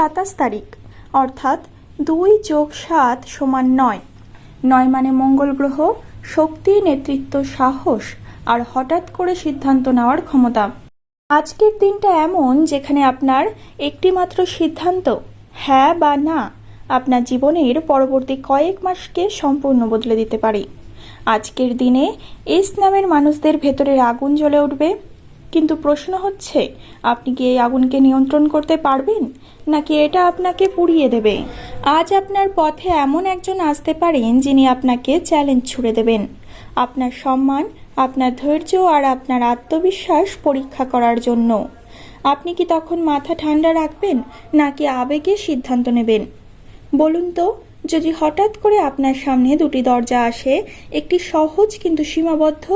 সাতাশ তারিখ, অর্থাৎ দুই যোগ সাত সমান নয়। নয় মানে মঙ্গল গ্রহ, শক্তি, নেতৃত্ব, সাহস, আর হঠাৎ করে সিদ্ধান্ত নেওয়ার ক্ষমতা। আজকের দিনটা এমন যেখানে আপনার একটিমাত্র সিদ্ধান্ত হ্যাঁ বা না, আপনার জীবনের পরবর্তী কয়েক মাসকে সম্পূর্ণ বদলে দিতে পারে। আজকের দিনে এস নামের মানুষদের ভেতরের আগুন জ্বলে উঠবে কিন্তু প্রশ্ন হচ্ছে, আপনি কি এই আগুনকে নিয়ন্ত্রণ করতে পারবেন? নাকি এটা আপনাকে পুড়িয়ে দেবে? আজ আপনার পথে এমন একজন আসতে পারেন যিনি আপনাকে চ্যালেঞ্জ ছুড়ে দেবেন। আপনার সম্মান, আপনার ধৈর্য আর আপনার আত্মবিশ্বাস পরীক্ষা করার জন্য। আপনি কি তখন মাথা ঠান্ডা রাখবেন, নাকি আবেগে সিদ্ধান্ত নেবেন? বলুন তো, যদি হঠাৎ করে আপনার সামনে দুটি দরজা আসে, একটি সহজ কিন্তু সীমাবদ্ধ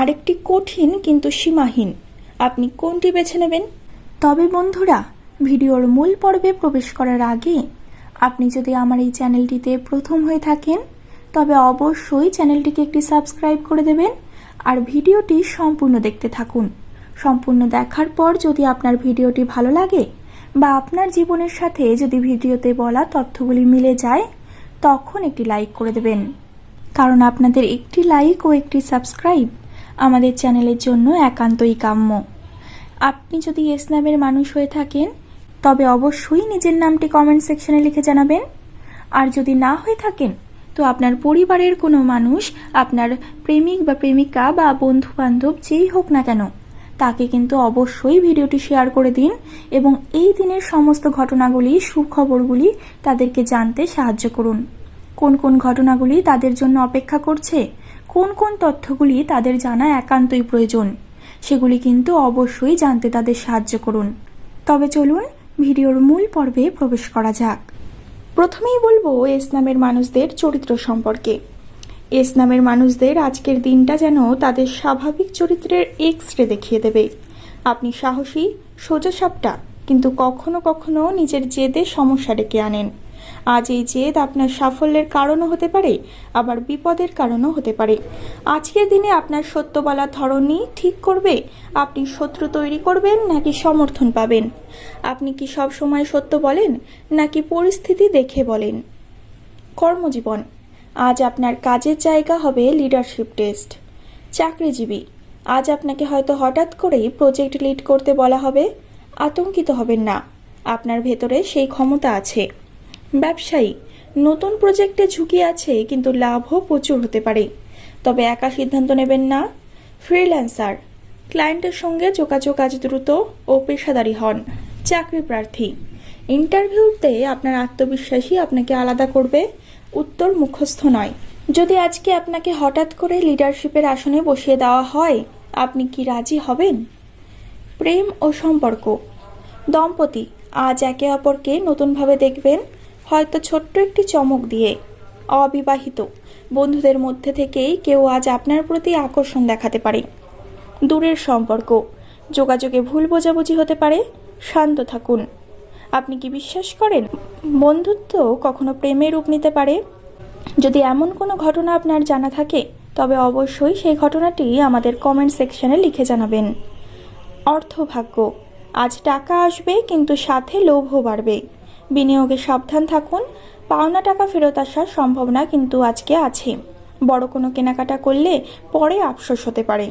আরেকটি কঠিন কিন্তু সীমাহীন। আপনি কোনটি বেছে নেবেন? তবে বন্ধুরা, ভিডিওর মূল পর্বে প্রবেশ করার আগে আপনি যদি আমার এই চ্যানেলটিতে প্রথম হয়ে থাকেন, তবে অবশ্যই চ্যানেলটিকে একটি সাবস্ক্রাইব করে দেবেন আর ভিডিওটি সম্পূর্ণ দেখতে থাকুন। সম্পূর্ণ দেখার পর যদি আপনার ভিডিওটি ভালো লাগে বা আপনার জীবনের সাথে যদি ভিডিওতে বলা তথ্যগুলি মিলে যায়, তখন একটি লাইক করে দেবেন। কারণ আপনাদের একটি লাইক ও একটি সাবস্ক্রাইব আমাদের চ্যানেলের জন্য একান্তই কাম্য। আপনি যদি এস নামের মানুষ হয়ে থাকেন, তবে অবশ্যই নিজের নামটি কমেন্ট সেকশনে লিখে জানাবেন। আর যদি না হয়ে থাকেন, তো আপনার পরিবারের কোনো মানুষ, আপনার প্রেমিক বা প্রেমিকা বা বন্ধু বান্ধব যেই হোক না কেন, তাকে কিন্তু অবশ্যই ভিডিওটি শেয়ার করে দিন এবং এই দিনের সমস্ত ঘটনাগুলি, সুখবরগুলি তাদেরকে জানতে সাহায্য করুন। কোন কোন ঘটনাগুলি তাদের জন্য অপেক্ষা করছে কোন কোন তথ্যগুলি তাদের জানা একান্তই প্রয়োজন, সেগুলি কিন্তু অবশ্যই জানতে তাদের সাহায্য করুন। তবে চলুন ভিডিওর মূল পর্বে প্রবেশ করা যাক। প্রথমেই বলব এস নামের মানুষদের চরিত্র সম্পর্কে। এস নামের মানুষদের আজকের দিনটা যেন তাদের স্বাভাবিক চরিত্রের এক্স রে দেখিয়ে দেবে। আপনি সাহসী সোজা সাপটা কিন্তু কখনো কখনো নিজের জেদে সমস্যা ডেকে আনেন। আজ এই জেদ আপনার সাফল্যের কারণও হতে পারে, আবার বিপদের কারণও হতে পারে। আজকের দিনে আপনার সত্য বলার ধরনই ঠিক করবে। আপনি শত্রু তৈরি করবেন নাকি সমর্থন পাবেন? আপনি কি সব সময় সত্য বলেন, নাকি পরিস্থিতি দেখে বলেন? কর্মজীবন। আজ আপনার কাজের জায়গা হবে লিডারশিপ টেস্ট চাকরিজীবী। আজ আপনাকে হয়তো হঠাৎ করেই প্রজেক্ট লিড করতে বলা হবে। আতঙ্কিত হবেন না। আপনার ভেতরে সেই ক্ষমতা আছে। ব্যবসায়ী। নতুন প্রজেক্টে ঝুঁকি আছে, কিন্তু লাভও প্রচুর হতে পারে। তবে একা সিদ্ধান্ত নেবেন না। ফ্রিল্যান্সার ক্লায়েন্টের সঙ্গে যোগাযোগ আজ দ্রুত ও পেশাদারী হন। চাকরি প্রার্থী ইন্টারভিউতে আপনার আত্মবিশ্বাসী আপনাকে আলাদা করবে, উত্তর মুখস্থ নয়। যদি আজকে আপনাকে হঠাৎ করে লিডারশিপের আসনে বসিয়ে দেওয়া হয়, আপনি কি রাজি হবেন? প্রেম ও সম্পর্ক, দম্পতি, আজ একে অপরকে নতুনভাবে দেখবেন হয়তো ছোট্ট একটি চমক দিয়ে। অবিবাহিত। বন্ধুদের মধ্যে থেকেই কেউ আজ আপনার প্রতি আকর্ষণ দেখাতে পারে। দূরের সম্পর্ক। যোগাযোগে ভুল বোঝাবুঝি হতে পারে। শান্ত থাকুন। আপনি কি বিশ্বাস করেন? বন্ধুত্ব কখনো প্রেমের রূপ নিতে পারে? যদি এমন কোনো ঘটনা আপনার জানা থাকে, তবে অবশ্যই সেই ঘটনাটি আমাদের কমেন্ট সেকশনে লিখে জানাবেন। অর্থভাগ্য। আজ টাকা আসবে, কিন্তু সাথে লোভও বাড়বে। বিনিয়োগে সাবধান থাকুন। পাওনা টাকা ফেরত আসার সম্ভাবনা কিন্তু আজকে আছে। বড় কোনো কেনাকাটা করলে পরে আফসোস হতে পারে।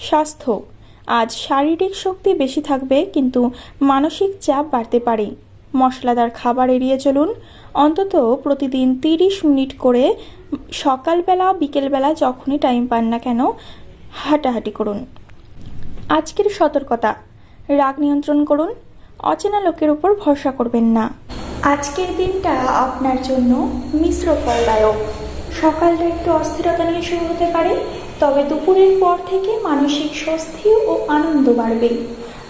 স্বাস্থ্য। আজ শারীরিক শক্তি বেশি থাকবে কিন্তু মানসিক চাপ বাড়তে পারে। মশলাদার খাবার এড়িয়ে চলুন। অন্তত প্রতিদিন তিরিশ মিনিট করে সকালবেলা, বিকেলবেলা যখনই টাইম পান না কেন, হাঁটাহাঁটি করুন। আজকের সতর্কতা। রাগ নিয়ন্ত্রণ করুন। অচেনা লোকের উপর ভরসা করবেন না। আজকের দিনটা আপনার জন্য মিশ্র ফলদায়ক। সকালটা একটু অস্থিরতা নিয়ে শুরু হতে পারে, তবে দুপুরের পর থেকে মানসিক স্বস্তি ও আনন্দ বাড়বে।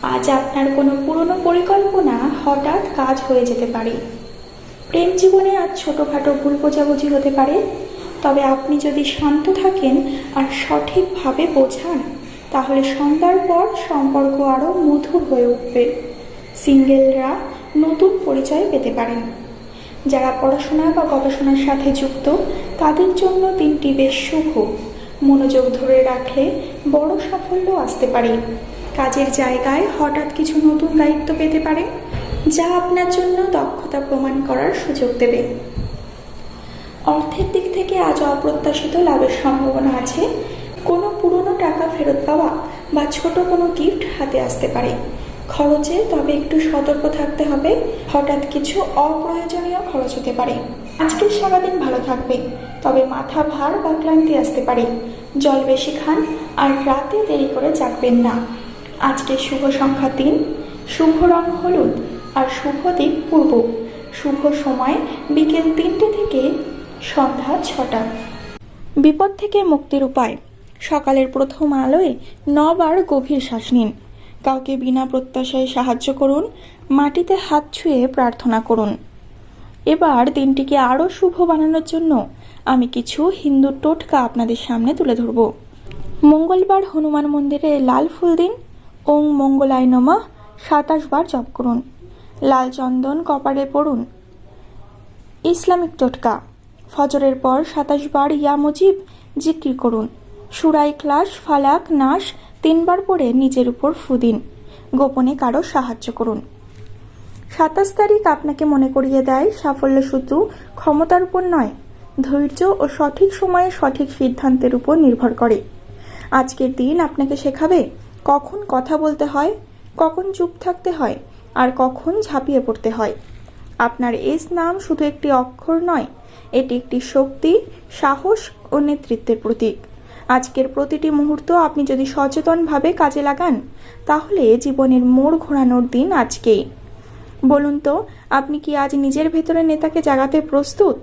আজ আপনার কোনো পুরনো পরিকল্পনা হঠাৎ কাজ হয়ে যেতে পারে। প্রেম জীবনে আজ ছোটোখাটো ভুল বোঝাবুঝি হতে পারে, তবে আপনি যদি শান্ত থাকেন আর সঠিকভাবে বোঝান, তাহলে সন্ধ্যার পর সম্পর্ক আরও মধুর হয়ে উঠবে। সিঙ্গেলরা নতুন পরিচয় পেতে পারেন। যারা পড়াশোনা বা গবেষণার সাথে যুক্ত, তাদের জন্য দিনটি বেশ শুভ। মনোযোগ ধরে রাখলে বড় সাফল্য আসতে পারে। কাজের জায়গায় হঠাৎ কিছু নতুন দায়িত্ব পেতে পারে, যা আপনার জন্য দক্ষতা প্রমাণ করার সুযোগ দেবে। অর্থের দিক থেকে আজ অপ্রত্যাশিত লাভের সম্ভাবনা আছে। কোনো পুরনো টাকা ফেরত পাওয়া বা ছোট কোনো গিফট হাতে আসতে পারে। খরচে, তবে একটু সতর্ক থাকতে হবে। হঠাৎ কিছু অপ্রয়োজনীয় খরচ হতে পারে। আজকের সারাদিন ভালো থাকবে, তবে মাথা ভার বা ক্লান্তি আসতে পারে। জল বেশি খান আর রাতে দেরি করে জাগবেন না। আজকে শুভ সংখ্যা তিন, শুভ রং হলুদ আর শুভ দিক পূর্ব। শুভ সময় বিকেল তিনটে থেকে সন্ধ্যা ছটা। বিপদ থেকে মুক্তির উপায়। সকালের প্রথম আলোয় নবার গভীর শ্বাস নিন। কাউকে বিনা প্রত্যাশায় সাহায্য করুন, মাটিতে হাত ছুঁয়ে প্রার্থনা করুন। এবার দিনটিকে আরও শুভ বানানোর জন্য আমি কিছু হিন্দু টোটকা আপনাদের সামনে তুলে ধরব। মঙ্গলবার হনুমান মন্দিরে লাল ফুল দিন, ওং মঙ্গলায় নমঃ, সাতাশ বার জপ করুন। লাল চন্দন কপারে পড়ুন। ইসলামিক টোটকা, ফজরের পর সাতাশ বার ইয়া মুজিব জিক্রি করুন। সুরাই ক্লাস, ফালাক, নাশ তিনবার পরে নিজের উপর ফুদিন গোপনে কারও সাহায্য করুন। সাতাশ তারিখ আপনাকে মনে করিয়ে দেয়, সাফল্য শুধু ক্ষমতার উপর নয়, ধৈর্য ও সঠিক সময়ে সঠিক সিদ্ধান্তের উপর নির্ভর করে। আজকের দিন আপনাকে শেখাবে কখন কথা বলতে হয়, কখন চুপ থাকতে হয়, আর কখন ঝাঁপিয়ে পড়তে হয়। আপনার এস নাম শুধু একটি অক্ষর নয়, এটি একটি শক্তি, সাহস ও নেতৃত্বের প্রতীক। আজকের প্রতিটি মুহূর্ত আপনি যদি সচেতনভাবে কাজে লাগান, তাহলে জীবনের মোড় ঘোরানোর দিন আজকেই। বলুন তো, আপনি কি আজ নিজের ভেতরে নেতাকে জাগাতে প্রস্তুত?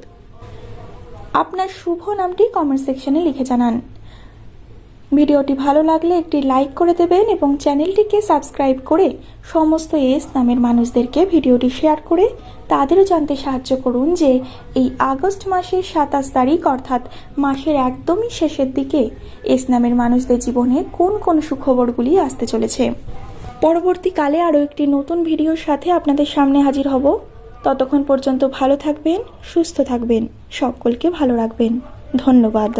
আপনার শুভ নামটি কমেন্ট সেকশনে লিখে জানান। ভিডিওটি ভালো লাগলে একটি লাইক করে দেবেন এবং চ্যানেলটিকে সাবস্ক্রাইব করে সমস্ত এস নামের মানুষদেরকে ভিডিওটি শেয়ার করে তাদেরও জানতে সাহায্য করুন যে এই আগস্ট মাসের সাতাশ তারিখ অর্থাৎ মাসের একদমই শেষের দিকে এস নামের মানুষদের জীবনে কোন কোন সুখবরগুলি আসতে চলেছে। পরবর্তীকালে আরও একটি নতুন ভিডিওর সাথে আপনাদের সামনে হাজির হব। ততক্ষণ পর্যন্ত ভালো থাকবেন, সুস্থ থাকবেন, সকলকে ভালো রাখবেন। ধন্যবাদ।